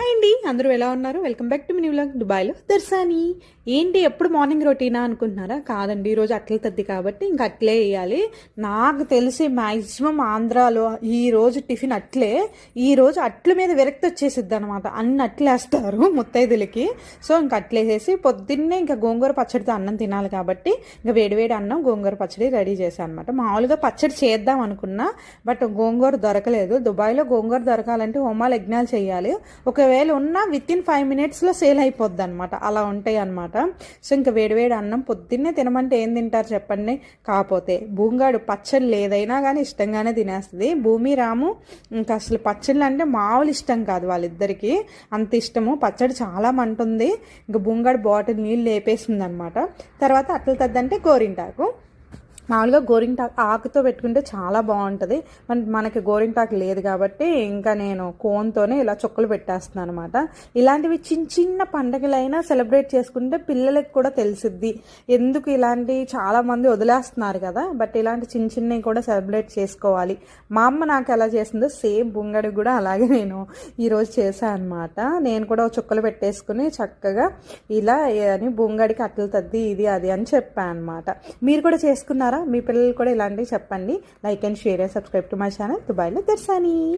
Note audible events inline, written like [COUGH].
Hey, అండి అందరూ ఎలా ఉన్నారు? Welcome back to mini vlog దుబాయ్లో దర్శాని ఏంటి ఎప్పుడు మార్నింగ్ రొటీనా అనుకుంటున్నారా? కాదండి ఈరోజు అట్ల తద్ది కాబట్టి ఇంక అట్లే వేయాలి. నాకు తెలిసి మ్యాక్సిమం ఆంధ్రాలో ఈ రోజు టిఫిన్ అట్లే. ఈ రోజు అట్ల మీద విరక్తి వచ్చేసిద్ది అనమాట అన్ని అట్లేస్తారు [LAUGHS] ముత్తైదులకి. సో ఇంక అట్లేసేసి పొద్దున్నే ఇంకా గోంగూర పచ్చడితో అన్నం తినాలి కాబట్టి ఇంకా వేడివేడి అన్నం గోంగూర పచ్చడి రెడీ చేశాను అనమాట మామూలుగా పచ్చడి చేద్దాం అనుకున్నా బట్ గోంగూర దొరకలేదు. దుబాయ్లో గోంగూర దొరకాలంటే హోమాలు యజ్ఞాలు చేయాలి. ఒకవేళ ఉన్నా విత్ ఇన్ ఫైవ్ మినిట్స్లో సేల్ అయిపోద్ది అనమాట అలా ఉంటాయి అనమాట సో ఇంకా వేడివేడి అన్నం పొద్దున్నే తినమంటే ఏం తింటారు చెప్పండి? కాకపోతే భూంగాడు పచ్చళ్ళు లేదైనా కానీ ఇష్టంగానే తినేస్తుంది. భూమి రాము ఇంకా అసలు పచ్చళ్ళు అంటే మామూలు ఇష్టం కాదు వాళ్ళిద్దరికి. అంత ఇష్టము. పచ్చడి చాలా మంటుంది. ఇంకా భూంగాడు బాటిల్ నీళ్ళు లేపేసింది అనమాట తర్వాత అట్ల తద్దంటే గోరింటాకు. మామూలుగా గోరింటాకు ఆకుతో పెట్టుకుంటే చాలా బాగుంటుంది. మన మనకి గోరింటాకు లేదు కాబట్టి ఇంకా నేను కోన్తోనే ఇలా చుక్కలు పెట్టేస్తున్నాను అనమాట ఇలాంటివి చిన్న చిన్న పండగలైనా సెలబ్రేట్ చేసుకుంటే పిల్లలకి కూడా తెలిసిద్ది. ఎందుకు ఇలాంటి చాలా మంది వదిలేస్తున్నారు కదా బట్ ఇలాంటి చిన్న చిన్నవి కూడా సెలబ్రేట్ చేసుకోవాలి. మా అమ్మ నాకు ఎలా చేసిందో సేమ్ బుంగడికి కూడా అలాగే నేను ఈరోజు చేశాను అనమాట నేను కూడా చుక్కలు పెట్టేసుకుని చక్కగా ఇలా అని బుంగడికి అట్లు తద్ది ఇది అది అని చెప్పాను అనమాట మీరు కూడా చేసుకున్నారా? మీ పిల్లలు కూడా ఇలాంటివి చెప్పండి. Like and share and subscribe to my channel దుబాయ్లో దర్శాని